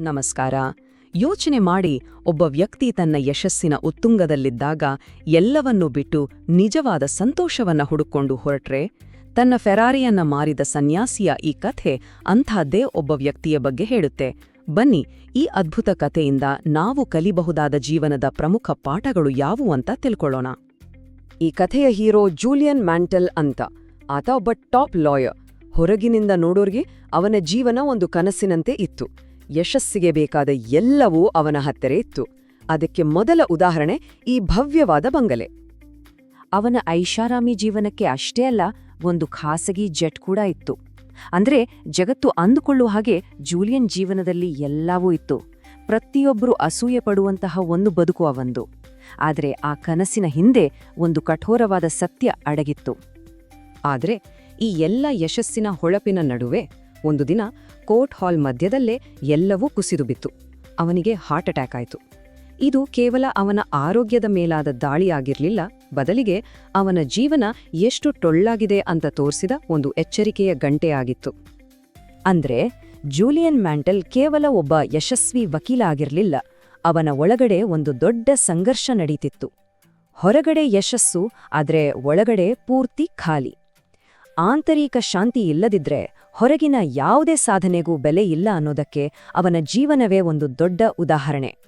ನಮಸ್ಕಾರ. ಯೋಚನೆ ಮಾಡಿ ಒಬ್ಬ ವ್ಯಕ್ತಿ ತನ್ನ ಯಶಸ್ಸಿನ ಉತ್ತುಂಗದಲ್ಲಿದ್ದಾಗ ಎಲ್ಲವನ್ನೂ ಬಿಟ್ಟು ನಿಜವಾದ ಸಂತೋಷವನ್ನ ಹುಡುಕೊಂಡು ಹೊರಟ್ರೆ? ತನ್ನ ಫೆರಾರಿಯನ್ನ ಮಾರಿದ ಸನ್ಯಾಸಿಯ ಈ ಕಥೆ ಅಂಥದ್ದೇ ಒಬ್ಬ ವ್ಯಕ್ತಿಯ ಬಗ್ಗೆ ಹೇಳುತ್ತೆ. ಬನ್ನಿ, ಈ ಅದ್ಭುತ ಕಥೆಯಿಂದ ನಾವು ಕಲಿಬಹುದಾದ ಜೀವನದ ಪ್ರಮುಖ ಪಾಠಗಳು ಯಾವುವು ಅಂತ ತಿಳ್ಕೊಳ್ಳೋಣ. ಈ ಕಥೆಯ ಹೀರೋ ಜೂಲಿಯನ್ ಮ್ಯಾಂಟಲ್ ಅಂತ. ಆತ ಒಬ್ಬ ಟಾಪ್ ಲಾಯರ್. ಹೊರಗಿನಿಂದ ನೋಡೋರ್ಗೆ ಅವನ ಜೀವನ ಒಂದು ಕನಸಿನಂತೆ ಇತ್ತು. ಯಶಸ್ಸಿಗೆ ಬೇಕಾದ ಎಲ್ಲವೂ ಅವನ ಹತ್ತಿರ ಇತ್ತು. ಅದಕ್ಕೆ ಮೊದಲ ಉದಾಹರಣೆ ಈ ಭವ್ಯವಾದ ಬಂಗಲೆ. ಅವನ ಐಷಾರಾಮಿ ಜೀವನಕ್ಕೆ ಅಷ್ಟೇ ಅಲ್ಲ, ಒಂದು ಖಾಸಗಿ ಜೆಟ್ ಕೂಡ ಇತ್ತು. ಅಂದ್ರೆ ಜಗತ್ತು ಅಂದುಕೊಳ್ಳುವ ಹಾಗೆ ಜೂಲಿಯನ್ ಜೀವನದಲ್ಲಿ ಎಲ್ಲವೂ ಇತ್ತು. ಪ್ರತಿಯೊಬ್ಬರು ಅಸೂಯೆ ಪಡುವಂತಹ ಒಂದು ಬದುಕು ಅವಂದು. ಆದರೆ ಆ ಕನಸಿನ ಹಿಂದೆ ಒಂದು ಕಠೋರವಾದ ಸತ್ಯ ಅಡಗಿತ್ತು. ಆದರೆ ಈ ಎಲ್ಲ ಯಶಸ್ಸಿನ ಹೊಳಪಿನ ನಡುವೆ ಒಂದು ದಿನ ಕೋರ್ಟ್ ಹಾಲ್ ಮಧ್ಯದಲ್ಲೇ ಎಲ್ಲವೂ ಕುಸಿದು ಬಿತ್ತು. ಅವನಿಗೆ ಹಾರ್ಟ್ ಅಟ್ಯಾಕ್ ಆಯಿತು. ಇದು ಕೇವಲ ಅವನ ಆರೋಗ್ಯದ ಮೇಲಾದ ದಾಳಿಯಾಗಿರಲಿಲ್ಲ, ಬದಲಿಗೆ ಅವನ ಜೀವನ ಎಷ್ಟು ಟೊಳ್ಳಾಗಿದೆ ಅಂತ ತೋರಿಸಿದ ಒಂದು ಎಚ್ಚರಿಕೆಯ ಗಂಟೆಯಾಗಿತ್ತು. ಅಂದ್ರೆ ಜೂಲಿಯನ್ ಮ್ಯಾಂಟಲ್ ಕೇವಲ ಒಬ್ಬ ಯಶಸ್ವಿ ವಕೀಲ ಆಗಿರಲಿಲ್ಲ, ಅವನ ಒಳಗಡೆ ಒಂದು ದೊಡ್ಡ ಸಂಘರ್ಷ ನಡೀತಿತ್ತು. ಹೊರಗಡೆ ಯಶಸ್ಸು, ಆದರೆ ಒಳಗಡೆ ಪೂರ್ತಿ ಖಾಲಿ. ಆಂತರಿಕ ಶಾಂತಿ ಇಲ್ಲದಿದ್ರೆ ಹೊರಗಿನ ಯಾವುದೇ ಸಾಧನೆಗೂ ಬೆಲೆ ಇಲ್ಲ ಅನ್ನೋದಕ್ಕೆ ಅವನ ಜೀವನವೇ ಒಂದು ದೊಡ್ಡ ಉದಾಹರಣೆ.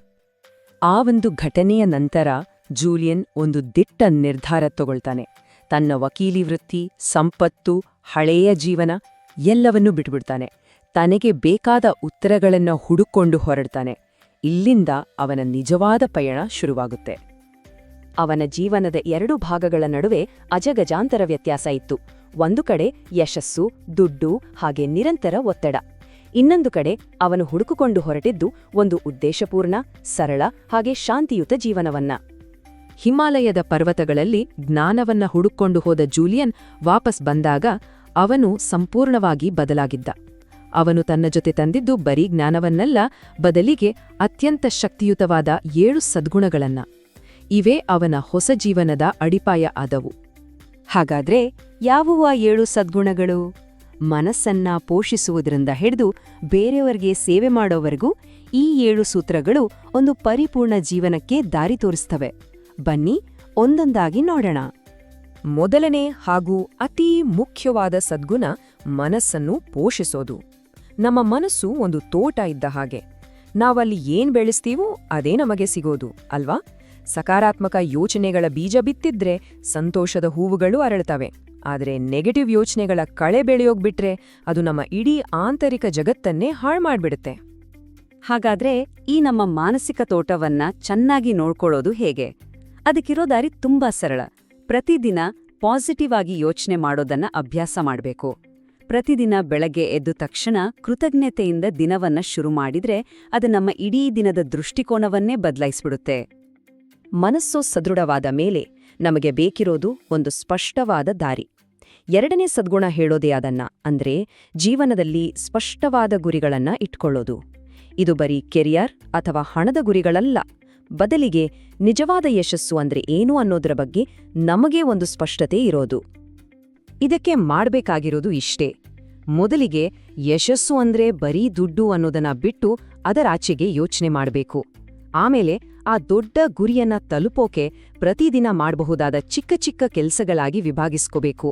ಆ ಒಂದು ಘಟನೆಯ ನಂತರ ಜೂಲಿಯನ್ ಒಂದು ದಿಟ್ಟ ನಿರ್ಧಾರ ತಗೊಳ್ತಾನೆ. ತನ್ನ ವಕೀಲಿ ವೃತ್ತಿ, ಸಂಪತ್ತು, ಹಳೆಯ ಜೀವನ ಎಲ್ಲವನ್ನೂ ಬಿಟ್ಬಿಡ್ತಾನೆ. ತನಗೆ ಬೇಕಾದ ಉತ್ತರಗಳನ್ನ ಹುಡುಕೊಂಡು ಹೊರಡ್ತಾನೆ. ಇಲ್ಲಿಂದ ಅವನ ನಿಜವಾದ ಪಯಣ ಶುರುವಾಗುತ್ತೆ. ಅವನ ಜೀವನದ ಎರಡು ಭಾಗಗಳ ನಡುವೆ ಅಜಗಜಾಂತರ ವ್ಯತ್ಯಾಸ ಇತ್ತು. ಒಂದು ಕಡೆ ಯಶಸ್ಸು, ದುಡ್ಡು ಹಾಗೆ ನಿರಂತರ ಒತ್ತಡ. ಇನ್ನೊಂದು ಕಡೆ ಅವನು ಹುಡುಕುಕೊಂಡು ಹೊರಟಿದ್ದು ಒಂದು ಉದ್ದೇಶಪೂರ್ಣ, ಸರಳ ಹಾಗೆ ಶಾಂತಿಯುತ ಜೀವನವನ್ನ. ಹಿಮಾಲಯದ ಪರ್ವತಗಳಲ್ಲಿ ಜ್ಞಾನವನ್ನ ಹುಡುಕೊಂಡು ಹೋದ ಜೂಲಿಯನ್ ವಾಪಸ್ ಬಂದಾಗ ಅವನು ಸಂಪೂರ್ಣವಾಗಿ ಬದಲಾಗಿದ್ದ. ಅವನು ತನ್ನ ಜೊತೆ ತಂದಿದ್ದು ಬರೀ ಜ್ಞಾನವನ್ನಲ್ಲ, ಬದಲಿಗೆ ಅತ್ಯಂತ ಶಕ್ತಿಯುತವಾದ ಏಳು ಸದ್ಗುಣಗಳನ್ನ. ಇವೇ ಅವನ ಹೊಸ ಜೀವನದ ಅಡಿಪಾಯ ಆದವು. ಹಾಗಾದ್ರೆ ಯಾವುವ ಏಳು ಸದ್ಗುಣಗಳು? ಮನಸ್ಸನ್ನ ಪೋಷಿಸುವುದರಿಂದ ಹಿಡಿದು ಬೇರೆಯವರಿಗೆ ಸೇವೆ ಮಾಡೋವರೆಗೂ ಈ ಏಳು ಸೂತ್ರಗಳು ಒಂದು ಪರಿಪೂರ್ಣ ಜೀವನಕ್ಕೆ ದಾರಿ ತೋರಿಸ್ತವೆ. ಬನ್ನಿ ಒಂದೊಂದಾಗಿ ನೋಡೋಣ. ಮೊದಲನೇ ಹಾಗೂ ಅತೀ ಮುಖ್ಯವಾದ ಸದ್ಗುಣ ಮನಸ್ಸನ್ನು ಪೋಷಿಸೋದು. ನಮ್ಮ ಮನಸ್ಸು ಒಂದು ತೋಟ ಇದ್ದ ಹಾಗೆ. ನಾವಲ್ಲಿ ಏನ್ ಬೆಳೆಸ್ತೀವೋ ಅದೇ ನಮಗೆ ಸಿಗೋದು, ಅಲ್ವಾ? ಸಕಾರಾತ್ಮಕ ಯೋಚನೆಗಳ ಬೀಜ ಬಿತ್ತಿದ್ರೆ ಸಂತೋಷದ ಹೂವುಗಳು ಅರಳ್ತವೆ. ಆದರೆ ನೆಗೆಟಿವ್ ಯೋಚನೆಗಳ ಕಳೆ ಬೆಳೆಯೋಗ್ಬಿಟ್ರೆ ಅದು ನಮ್ಮ ಇಡೀ ಆಂತರಿಕ ಜಗತ್ತನ್ನೇ ಹಾಳು ಮಾಡಿಬಿಡುತ್ತೆ. ಹಾಗಾದ್ರೆ ಈ ನಮ್ಮ ಮಾನಸಿಕ ತೋಟವನ್ನ ಚೆನ್ನಾಗಿ ನೋಡ್ಕೊಳ್ಳೋದು ಹೇಗೆ? ಅದಕ್ಕಿರೋ ದಾರಿ ತುಂಬಾ ಸರಳ. ಪ್ರತಿದಿನ ಪಾಸಿಟಿವ್ ಆಗಿ ಯೋಚನೆ ಮಾಡೋದನ್ನ ಅಭ್ಯಾಸ ಮಾಡಬೇಕು. ಪ್ರತಿದಿನ ಬೆಳಗ್ಗೆ ಎದ್ದ ತಕ್ಷಣ ಕೃತಜ್ಞತೆಯಿಂದ ದಿನವನ್ನ ಶುರು ಮಾಡಿದ್ರೆ ಅದು ನಮ್ಮ ಇಡೀ ದಿನದ ದೃಷ್ಟಿಕೋನವನ್ನೇ ಬದಲಾಯಿಸ್ಬಿಡುತ್ತೆ. ಮನಸ್ಸು ಸದೃಢವಾದ ಮೇಲೆ ನಮಗೆ ಬೇಕಿರೋದು ಒಂದು ಸ್ಪಷ್ಟವಾದ ದಾರಿ. ಎರಡನೇ ಸದ್ಗುಣ ಹೇಳೋದೇ ಅದನ್ನ ಅಂದ್ರೆ ಜೀವನದಲ್ಲಿ ಸ್ಪಷ್ಟವಾದ ಗುರಿಗಳನ್ನ ಇಟ್ಕೊಳ್ಳೋದು. ಇದು ಬರೀ ಕೆರಿಯರ್ ಅಥವಾ ಹಣದ ಗುರಿಗಳಲ್ಲ. ಬದಲಿಗೆ ನಿಜವಾದ ಯಶಸ್ಸು ಅಂದ್ರೆ ಏನು ಅನ್ನೋದ್ರ ಬಗ್ಗೆ ನಮಗೆ ಒಂದು ಸ್ಪಷ್ಟತೆ ಇರೋದು. ಇದಕ್ಕೆ ಮಾಡಬೇಕಾಗಿರೋದು ಇಷ್ಟೇ. ಮೊದಲಿಗೆ ಯಶಸ್ಸು ಅಂದ್ರೆ ಬರೀ ದುಡ್ಡು ಅನ್ನೋದನ್ನ ಬಿಟ್ಟು ಅದರಾಚೆಗೆ ಯೋಚನೆ ಮಾಡಬೇಕು. ಆಮೇಲೆ ಆ ದೊಡ್ಡ ಗುರಿಯನ್ನ ತಲುಪೋಕೆ ಪ್ರತಿದಿನ ಮಾಡಬಹುದಾದ ಚಿಕ್ಕ ಚಿಕ್ಕ ಕೆಲಸಗಳಾಗಿ ವಿಭಾಗಿಸ್ಕೋಬೇಕು.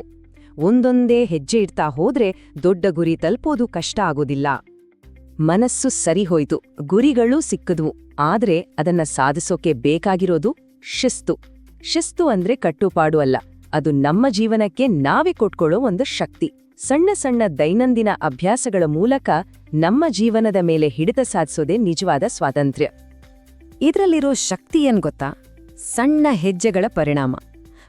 ಒಂದೊಂದೇ ಹೆಜ್ಜೆ ಇಡ್ತಾ ಹೋದ್ರೆ ದೊಡ್ಡ ಗುರಿ ತಲುಪೋದು ಕಷ್ಟ ಆಗೋದಿಲ್ಲ. ಮನಸ್ಸು ಸರಿಹೋಯ್ತು ಗುರಿಗಳೂ ಸಿಕ್ಕದ್ವು. ಆದ್ರೆ ಅದನ್ನ ಸಾಧಿಸೋಕೆ ಬೇಕಾಗಿರೋದು ಶಿಸ್ತು. ಶಿಸ್ತು ಅಂದ್ರೆ ಕಟ್ಟುಪಾಡು ಅಲ್ಲ, ಅದು ನಮ್ಮ ಜೀವನಕ್ಕೆ ನಾವೇ ಕೊಟ್ಕೊಳ್ಳೋ ಒಂದು ಶಕ್ತಿ. ಸಣ್ಣ ಸಣ್ಣ ದೈನಂದಿನ ಅಭ್ಯಾಸಗಳ ಮೂಲಕ ನಮ್ಮ ಜೀವನದ ಮೇಲೆ ಹಿಡಿತ ಸಾಧಿಸೋದೇ ನಿಜವಾದ ಸ್ವಾತಂತ್ರ್ಯ. ಇದರಲ್ಲಿರೋ ಶಕ್ತಿ ಏನ್ ಗೊತ್ತಾ? ಸಣ್ಣ ಹೆಜ್ಜೆಗಳ ಪರಿಣಾಮ.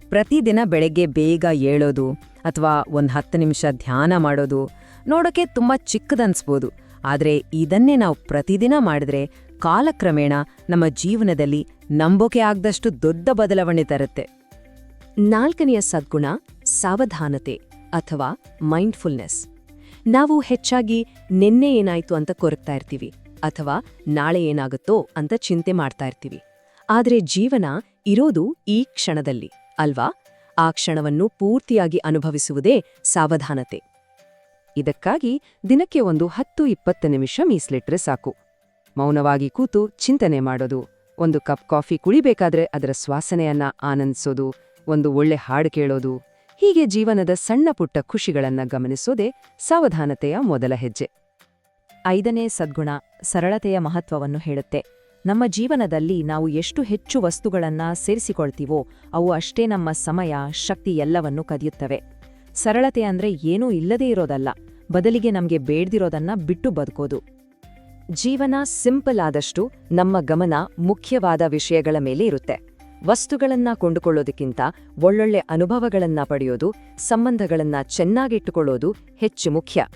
ಪ್ರತಿದಿನ ಬೆಳಗ್ಗೆ ಬೇಗ ಏಳೋದು ಅಥವಾ ಒಂದ್ ಹತ್ತು ನಿಮಿಷ ಧ್ಯಾನ ಮಾಡೋದು ನೋಡೋಕೆ ತುಂಬಾ ಚಿಕ್ಕದನ್ಸ್ಬೋದು. ಆದ್ರೆ ಇದನ್ನೇ ನಾವು ಪ್ರತಿದಿನ ಮಾಡಿದ್ರೆ ಕಾಲಕ್ರಮೇಣ ನಮ್ಮ ಜೀವನದಲ್ಲಿ ನಂಬೋಕೆ ಆಗದಷ್ಟು ದೊಡ್ಡ ಬದಲಾವಣೆ ತರುತ್ತೆ. ನಾಲ್ಕನೆಯ ಸದ್ಗುಣ ಸಾವಧಾನತೆ ಅಥವಾ ಮೈಂಡ್ಫುಲ್ನೆಸ್. ನಾವು ಹೆಚ್ಚಾಗಿ ನಿನ್ನೆ ಏನಾಯ್ತು ಅಂತ ಕೊರಗ್ತಾ ಇರ್ತೀವಿ. ಅಥವಾ ನಾಳೆ ಏನಾಗುತ್ತೋ ಅಂತ ಚಿಂತೆ ಮಾಡ್ತಾ ಇರ್ತೀವಿ. ಆದರೆ ಜೀವನ ಇರೋದು ಈ ಕ್ಷಣದಲ್ಲಿ, ಅಲ್ವಾ? ಆ ಕ್ಷಣವನ್ನು ಪೂರ್ತಿಯಾಗಿ ಅನುಭವಿಸುವುದೇ ಸಾವಧಾನತೆ. ಇದಕ್ಕಾಗಿ ದಿನಕ್ಕೆ ಒಂದು ಹತ್ತು ಇಪ್ಪತ್ತು ನಿಮಿಷ ಮೀಸಲಿಟ್ರೆ ಸಾಕು. ಮೌನವಾಗಿ ಕೂತು ಚಿಂತನೆ ಮಾಡೋದು, ಒಂದು ಕಪ್ ಕಾಫಿ ಕುಡಿಬೇಕಾದ್ರೆ ಅದರ ಸ್ವಾಸನೆಯನ್ನ ಆನಂದಿಸೋದು, ಒಂದು ಒಳ್ಳೆ ಹಾಡು ಕೇಳೋದು, ಹೀಗೆ ಜೀವನದ ಸಣ್ಣ ಪುಟ್ಟ ಖುಷಿಗಳನ್ನ ಗಮನಿಸೋದೇ ಸಾವಧಾನತೆಯ ಮೊದಲ ಹೆಜ್ಜೆ. ಐದನೇ ಸದ್ಗುಣ, ಸರಳತೆಯ ಮಹತ್ವವನ್ನು ಹೇಳುತ್ತೆ. ನಮ್ಮ ಜೀವನದಲ್ಲಿ ನಾವು ಎಷ್ಟು ಹೆಚ್ಚು ವಸ್ತುಗಳನ್ನ ಸೇರಿಸಿಕೊಳ್ತೀವೋ, ಅವು ಅಷ್ಟೇ ನಮ್ಮ ಸಮಯ, ಶಕ್ತಿ ಎಲ್ಲವನ್ನೂ ಕದಿಯುತ್ತವೆ. ಸರಳತೆ ಅಂದ್ರೆ ಏನೂ ಇಲ್ಲದೇ ಇರೋದಲ್ಲ, ಬದಲಿಗೆ ನಮಗೆ ಬೇಡ್ದಿರೋದನ್ನ ಬಿಟ್ಟು ಬದುಕೋದು. ಜೀವನ ಸಿಂಪಲ್ ಆದಷ್ಟು ನಮ್ಮ ಗಮನ ಮುಖ್ಯವಾದ ವಿಷಯಗಳ ಮೇಲೆ ಇರುತ್ತೆ. ವಸ್ತುಗಳನ್ನ ಕೊಂಡುಕೊಳ್ಳೋದಕ್ಕಿಂತ ಒಳ್ಳೊಳ್ಳೆ ಅನುಭವಗಳನ್ನ ಪಡೆಯೋದು, ಸಂಬಂಧಗಳನ್ನ ಚೆನ್ನಾಗಿಟ್ಟುಕೊಳ್ಳೋದು ಹೆಚ್ಚು ಮುಖ್ಯ.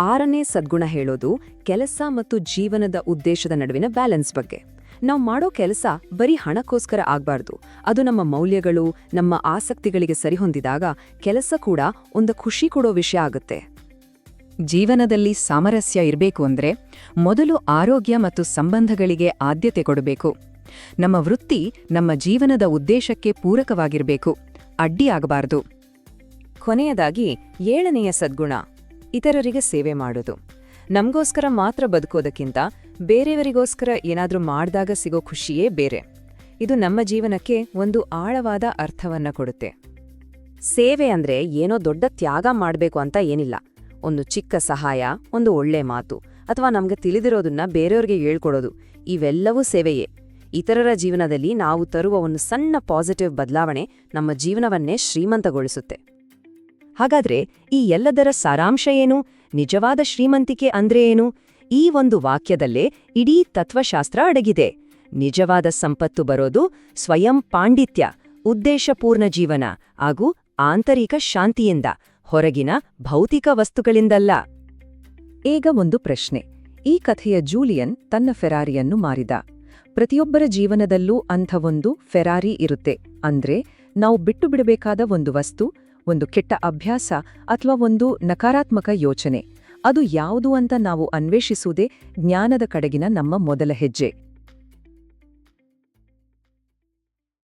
ಆರನೇ ಸದ್ಗುಣ ಹೇಳೋದು ಕೆಲಸ ಮತ್ತು ಜೀವನದ ಉದ್ದೇಶದ ನಡುವಿನ ಬ್ಯಾಲೆನ್ಸ್ ಬಗ್ಗೆ. ನಾವು ಮಾಡೋ ಕೆಲಸ ಬರೀ ಹಣಕ್ಕೋಸ್ಕರ ಆಗಬಾರ್ದು. ಅದು ನಮ್ಮ ಮೌಲ್ಯಗಳು, ನಮ್ಮ ಆಸಕ್ತಿಗಳಿಗೆ ಸರಿಹೊಂದಿದಾಗ ಕೆಲಸ ಕೂಡ ಒಂದು ಖುಷಿ ಕೊಡೋ ವಿಷಯ ಆಗುತ್ತೆ. ಜೀವನದಲ್ಲಿ ಸಾಮರಸ್ಯ ಇರಬೇಕು ಅಂದ್ರೆ ಮೊದಲು ಆರೋಗ್ಯ ಮತ್ತು ಸಂಬಂಧಗಳಿಗೆ ಆದ್ಯತೆ ಕೊಡಬೇಕು. ನಮ್ಮ ವೃತ್ತಿ ನಮ್ಮ ಜೀವನದ ಉದ್ದೇಶಕ್ಕೆ ಪೂರಕವಾಗಿರಬೇಕು. ಅಡ್ಡಿಯಾಗಬಾರದು ಕೊನೆಯದಾಗಿ ಏಳನೆಯ ಸದ್ಗುಣ. ಇತರರಿಗೆ ಸೇವೆ ಮಾಡೋದು. ನಮಗೋಸ್ಕರ ಮಾತ್ರ ಬದುಕೋದಕ್ಕಿಂತ ಬೇರೆಯವರಿಗೋಸ್ಕರ ಏನಾದರೂ ಮಾಡಿದಾಗ ಸಿಗೋ ಖುಷಿಯೇ ಬೇರೆ. ಇದು ನಮ್ಮ ಜೀವನಕ್ಕೆ ಒಂದು ಆಳವಾದ ಅರ್ಥವನ್ನ ಕೊಡುತ್ತೆ. ಸೇವೆ ಅಂದ್ರೆ ಏನೋ ದೊಡ್ಡ ತ್ಯಾಗ ಮಾಡಬೇಕು ಅಂತ ಏನಿಲ್ಲ. ಒಂದು ಚಿಕ್ಕ ಸಹಾಯ, ಒಂದು ಒಳ್ಳೆ ಮಾತು, ಅಥವಾ ನಮ್ಗೆ ತಿಳಿದಿರೋದನ್ನ ಬೇರೆಯವ್ರಿಗೆ ಹೇಳ್ಕೊಡೋದು, ಇವೆಲ್ಲವೂ ಸೇವೆಯೇ. ಇತರರ ಜೀವನದಲ್ಲಿ ನಾವು ತರುವ ಒಂದು ಸಣ್ಣ ಪಾಸಿಟಿವ್ ಬದಲಾವಣೆ ನಮ್ಮ ಜೀವನವನ್ನೇ ಶ್ರೀಮಂತಗೊಳಿಸುತ್ತೆ. ಹಾಗಾದ್ರೆ ಈ ಎಲ್ಲದರ ಸಾರಾಂಶ ಏನು? ನಿಜವಾದ ಶ್ರೀಮಂತಿಕೆ ಅಂದ್ರೆ ಏನು? ಈ ಒಂದು ವಾಕ್ಯದಲ್ಲೇ ಇಡೀ ತತ್ವಶಾಸ್ತ್ರ ಅಡಗಿದೆ. ನಿಜವಾದ ಸಂಪತ್ತು ಬರೋದು ಸ್ವಯಂ ಪಾಂಡಿತ್ಯ, ಉದ್ದೇಶಪೂರ್ಣ ಜೀವನ ಹಾಗೂ ಆಂತರಿಕ ಶಾಂತಿಯಿಂದ, ಹೊರಗಿನ ಭೌತಿಕ ವಸ್ತುಗಳಿಂದಲ್ಲ. ಈಗ ಒಂದು ಪ್ರಶ್ನೆ. ಈ ಕಥೆಯ ಜೂಲಿಯನ್ ತನ್ನ ಫೆರಾರಿಯನ್ನು ಮಾರಿದ. ಪ್ರತಿಯೊಬ್ಬರ ಜೀವನದಲ್ಲೂ ಅಂಥ ಒಂದು ಫೆರಾರಿ ಇರುತ್ತೆ. ಅಂದ್ರೆ ನಾವು ಬಿಟ್ಟು ಬಿಡಬೇಕಾದ ಒಂದು ವಸ್ತು ಒಂದು ಕೆಟ್ಟ ಅಭ್ಯಾಸ ಅಥವಾ ಒಂದು ನಕಾರಾತ್ಮಕ ಯೋಚನೆ. ಅದು ಯಾವುದು ಅಂತ ನಾವು ಅನ್ವೇಷಿಸುವುದೇ ಜ್ಞಾನದ ಕಡೆಗಿನ ನಮ್ಮ ಮೊದಲ ಹೆಜ್ಜೆ.